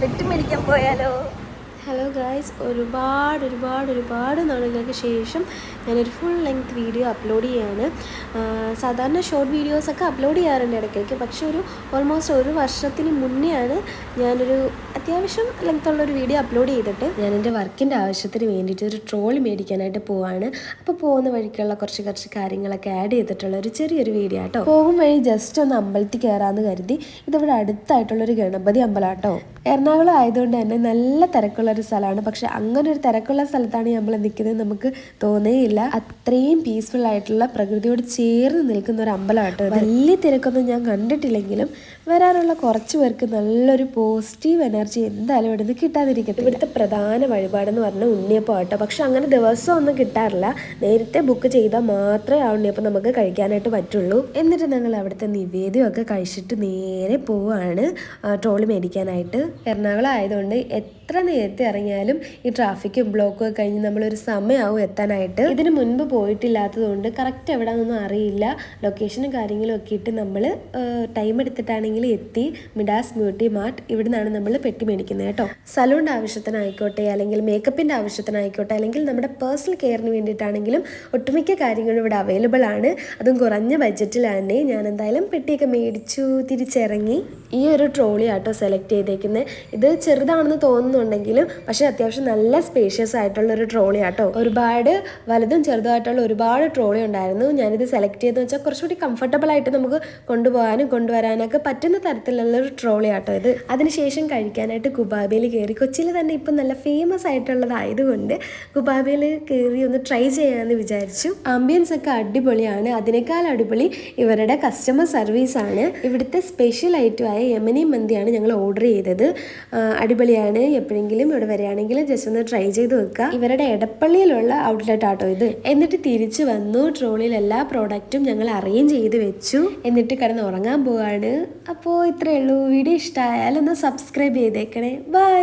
പെട്ടി മേടിക്കാൻ പോയാലോ? ഹലോ ഗായ്സ് ഒരുപാട് ഒരുപാട് ഒരുപാട് നാളുകൾക്ക് ശേഷം ഞാനൊരു ഫുൾ ലെങ്ത് വീഡിയോ അപ്ലോഡ് ചെയ്യാണ്. സാധാരണ ഷോർട്ട് വീഡിയോസൊക്കെ അപ്ലോഡ് ചെയ്യാറുണ്ട് ഇടയ്ക്കൊക്കെ പക്ഷേ ഒരു ഓൾമോസ്റ്റ് ഒരു വർഷത്തിന് മുന്നെയാണ് ഞാനൊരു അത്യാവശ്യം ലെങ്ത് ഉള്ളൊരു വീഡിയോ അപ്ലോഡ് ചെയ്തിട്ട് ഞാൻ എന്റെ വർക്കിന്റെ ആവശ്യത്തിന് വേണ്ടിയിട്ട് ഒരു ട്രോളി മേടിക്കാനായിട്ട് പോവാണ്. അപ്പോൾ പോകുന്ന വഴിക്കുള്ള കുറച്ച് കുറച്ച് കാര്യങ്ങളൊക്കെ ആഡ് ചെയ്തിട്ടുള്ള ഒരു ചെറിയൊരു വീഡിയോ ആട്ടോ. പോകും വഴി ജസ്റ്റ് ഒന്ന് അമ്പലത്തിൽ കയറാമെന്ന് കരുതി. ഇതിവിടെ അടുത്തായിട്ടുള്ളൊരു ഗണപതി അമ്പലം ആട്ടോ. എറണാകുളം ആയതുകൊണ്ട് തന്നെ നല്ല തിരക്കുള്ള ഒരു സ്ഥലമാണ്. പക്ഷെ അങ്ങനെ ഒരു തിരക്കുള്ള സ്ഥലത്താണ് നമ്മൾ നിൽക്കുന്നത് നമുക്ക് തോന്നേയില്ല അത്രയും പീസ്ഫുൾ ആയിട്ടുള്ള പ്രകൃതിയോട് ചേർന്ന് നിൽക്കുന്ന ഒരു അമ്പലമാട്ടോ വലിയ തിരക്കൊന്നും ഞാൻ കണ്ടിട്ടില്ലെങ്കിലും വരാറുള്ള കുറച്ച് പേർക്ക് നല്ലൊരു പോസിറ്റീവ് എനർജി എന്തായാലും ഇവിടെ നിന്ന് കിട്ടാതിരിക്കട്ടെ. ഇവിടുത്തെ പ്രധാന വഴിപാടെന്ന് പറഞ്ഞാൽ ഉണ്ണിയപ്പം ആട്ടോ. പക്ഷെ അങ്ങനെ ദിവസം ഒന്നും കിട്ടാറില്ല. നേരത്തെ ബുക്ക് ചെയ്താൽ മാത്രമേ ആ ഉണ്ണിയപ്പം നമുക്ക് കഴിക്കാനായിട്ട് പറ്റുള്ളൂ. എന്നിട്ട് ഞങ്ങൾ അവിടുത്തെ നിവേദ്യമൊക്കെ കഴിച്ചിട്ട് നേരെ പോവാണ്. ട്രോളി മേടിക്കാനായിട്ട്. എറണാകുളം ആയതുകൊണ്ട് എത്ര നേരത്തെ ഇറങ്ങിയാലും ഈ ട്രാഫിക്കും ബ്ലോക്കും ഒക്കെ കഴിഞ്ഞ് നമ്മളൊരു സമയമാവും എത്താനായിട്ട്. ഇതിന് മുൻപ് പോയിട്ടില്ലാത്തതുകൊണ്ട് കറക്റ്റ് എവിടെയാണെന്നൊന്നും അറിയില്ല. ലൊക്കേഷനും കാര്യങ്ങളും ഒക്കെ ഇട്ട് നമ്മൾ ടൈം എടുത്തിട്ടാണെങ്കിൽ എത്തി. മിഡാസ് ബ്യൂട്ടി മാർട്ട് ഇവിടെ നിന്നാണ് നമ്മൾ പെട്ടി മേടിക്കുന്നത് കേട്ടോ. സലൂണിന്റെ ആവശ്യത്തിനായിക്കോട്ടെ അല്ലെങ്കിൽ മേക്കപ്പിന്റെ ആവശ്യത്തിനായിക്കോട്ടെ അല്ലെങ്കിൽ നമ്മുടെ പേഴ്സണൽ കെയറിന് വേണ്ടിയിട്ടാണെങ്കിലും ഒട്ടുമിക്ക കാര്യങ്ങളും ഇവിടെ അവൈലബിൾ ആണ്. അതും കുറഞ്ഞ ബഡ്ജറ്റിലാണ് ഞാൻ എന്തായാലും പെട്ടിയൊക്കെ മേടിച്ചു തിരിച്ചിറങ്ങി ഈ ഒരു ട്രോളി ആട്ടോ സെലക്ട് ചെയ്തേക്കുന്നത് ഇത് ചെറുതാണെന്ന് തോന്നുന്നുണ്ടെങ്കിലും പക്ഷേ അത്യാവശ്യം നല്ല സ്പേഷ്യസ് ആയിട്ടുള്ള ഒരു ട്രോളി ആട്ടോ. ഒരുപാട് വലുതും ചെറുതുമായിട്ടുള്ള ഒരുപാട് ട്രോളി ഉണ്ടായിരുന്നു. ഞാനിത് സെലക്ട് ചെയ്തെന്ന് വെച്ചാൽ കുറച്ചുകൂടി കംഫർട്ടബിൾ ആയിട്ട് നമുക്ക് കൊണ്ടുപോകാനും കൊണ്ടുവരാനൊക്കെ പറ്റുന്ന തരത്തിലുള്ള ഒരു ട്രോളി ആട്ടോ ഇത്. അതിനുശേഷം കഴിക്കാനായിട്ട് കുബാബയിൽ കയറി കൊച്ചിയിൽ തന്നെ ഇപ്പം നല്ല ഫേമസ് ആയിട്ടുള്ളതായതുകൊണ്ട് കുബാബയിൽ കയറി ഒന്ന് ട്രൈ ചെയ്യാമെന്ന് വിചാരിച്ചു. ആംബിയൻസ് ഒക്കെ അടിപൊളിയാണ്. അതിനേക്കാൾ അടിപൊളി ഇവരുടെ കസ്റ്റമർ സർവീസ് ആണ്. ഇവിടുത്തെ സ്പെഷ്യൽ ഐറ്റമായ യമനി മന്തിയാണ് ഞങ്ങൾ ഓർഡർ ചെയ്തത്. അടിപൊളിയാണ്. എപ്പോഴെങ്കിലും ഇവിടെ വരികയാണെങ്കിൽ ജസ്റ്റ് ഒന്ന് ട്രൈ ചെയ്ത് വെക്കുക. ഇവരുടെ എടപ്പള്ളിയിലുള്ള ഔട്ട്ലെറ്റ് ആട്ടോ ഇത്. എന്നിട്ട് തിരിച്ചു വന്നു ട്രോളിയിൽ എല്ലാ പ്രോഡക്റ്റും ഞങ്ങൾ അറേഞ്ച് ചെയ്ത് വെച്ചു. എന്നിട്ട് കിടന്ന് ഉറങ്ങാൻ പോവാണ്. അപ്പോൾ ഇത്രയേ ഉള്ളൂ. വീഡിയോ ഇഷ്ടമായാലൊന്ന് സബ്സ്ക്രൈബ് ചെയ്തേക്കണേ. ബൈ